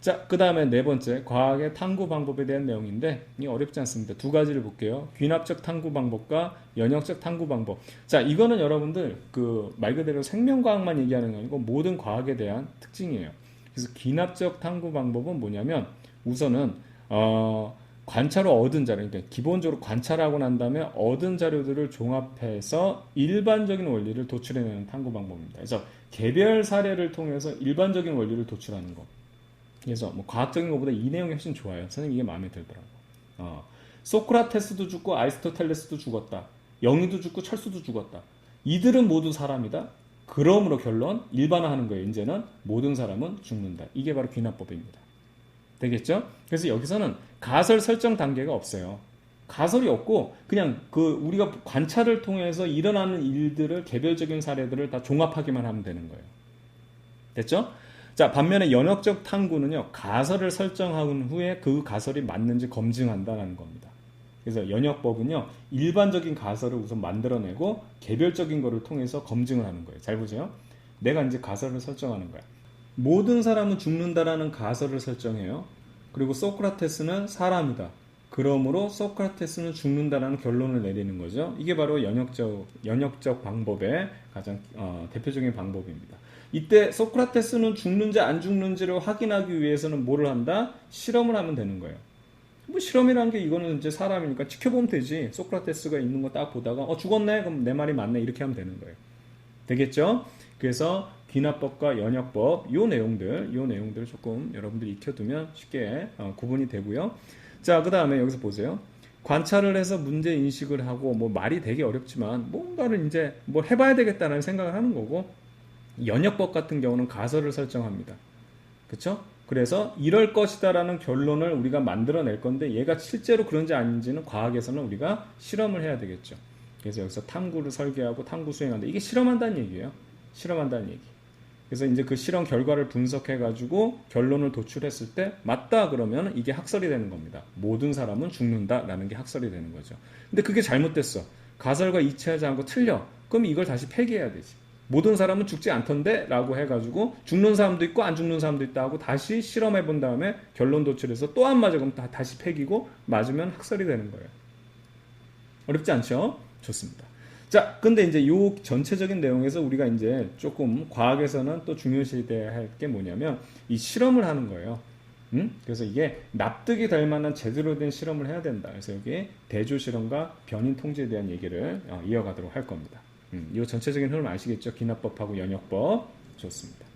자, 그 다음에 네 번째, 과학의 탐구 방법에 대한 내용인데, 이 어렵지 않습니다. 두 가지를 볼게요. 귀납적 탐구 방법과 연역적 탐구 방법. 자, 이거는 여러분들, 그, 말 그대로 생명과학만 얘기하는 게 아니고, 모든 과학에 대한 특징이에요. 그래서 귀납적 탐구 방법은 뭐냐면, 우선은, 어, 관찰로 얻은 자료, 그러니까 기본적으로 관찰하고 난 다음에 얻은 자료들을 종합해서 일반적인 원리를 도출해내는 탐구 방법입니다. 그래서 개별 사례를 통해서 일반적인 원리를 도출하는 거. 그래서 뭐 과학적인 것보다 이 내용이 훨씬 좋아요. 선생님 이게 마음에 들더라고. 어. 소크라테스도 죽고 아리스토텔레스도 죽었다. 영희도 죽고 철수도 죽었다. 이들은 모두 사람이다. 그러므로 결론 일반화하는 거예요. 이제는 모든 사람은 죽는다. 이게 바로 귀납법입니다. 되겠죠? 그래서 여기서는 가설 설정 단계가 없어요. 가설이 없고 그냥 그 우리가 관찰을 통해서 일어나는 일들을 개별적인 사례들을 다 종합하기만 하면 되는 거예요. 됐죠? 자, 반면에 연역적 탐구는요, 가설을 설정한 후에 그 가설이 맞는지 검증한다는 겁니다. 그래서 연역법은요, 일반적인 가설을 우선 만들어내고 개별적인 거를 통해서 검증을 하는 거예요. 잘 보세요. 내가 이제 가설을 설정하는 거야. 모든 사람은 죽는다라는 가설을 설정해요. 그리고 소크라테스는 사람이다. 그러므로 소크라테스는 죽는다라는 결론을 내리는 거죠. 이게 바로 연역적 연역적 방법의 가장 어, 대표적인 방법입니다. 이때 소크라테스는 죽는지 안 죽는지를 확인하기 위해서는 뭐를 한다? 실험을 하면 되는 거예요. 뭐 실험이라는 게 이거는 이제 사람이니까 지켜보면 되지. 소크라테스가 있는 거 딱 보다가 어 죽었네. 그럼 내 말이 맞네. 이렇게 하면 되는 거예요. 되겠죠? 그래서 귀납법과 연역법 요 내용들 요 내용들을 조금 여러분들이 익혀두면 쉽게 어, 구분이 되고요. 자, 그 다음에 여기서 보세요. 관찰을 해서 문제 인식을 하고 뭐 말이 되게 어렵지만 뭔가를 이제 뭐 해봐야 되겠다는 생각을 하는 거고 연역법 같은 경우는 가설을 설정합니다. 그렇죠? 그래서 이럴 것이다라는 결론을 우리가 만들어낼 건데 얘가 실제로 그런지 아닌지는 과학에서는 우리가 실험을 해야 되겠죠. 그래서 여기서 탐구를 설계하고 탐구 수행한다. 이게 실험한다는 얘기예요. 실험한다는 얘기. 그래서 이제 그 실험 결과를 분석해 가지고 결론을 도출했을 때 맞다 그러면 이게 학설이 되는 겁니다. 모든 사람은 죽는다라는 게 학설이 되는 거죠. 근데 그게 잘못됐어. 가설과 이치하지 않고 틀려. 그럼 이걸 다시 폐기해야 되지. 모든 사람은 죽지 않던데 라고 해가지고 죽는 사람도 있고 안 죽는 사람도 있다 하고 다시 실험해 본 다음에 결론 도출해서 또 안 맞아 그럼 다, 다시 폐기고 맞으면 학설이 되는 거예요. 어렵지 않죠? 좋습니다. 자, 근데 이제 요 전체적인 내용에서 우리가 이제 조금 과학에서는 또 중요시돼야 할 게 뭐냐면 이 실험을 하는 거예요. 음? 그래서 이게 납득이 될 만한 제대로 된 실험을 해야 된다. 그래서 여기 대조 실험과 변인 통제에 대한 얘기를 어, 이어가도록 할 겁니다. 음, 이 전체적인 흐름 아시겠죠? 기납법하고 연역법 좋습니다.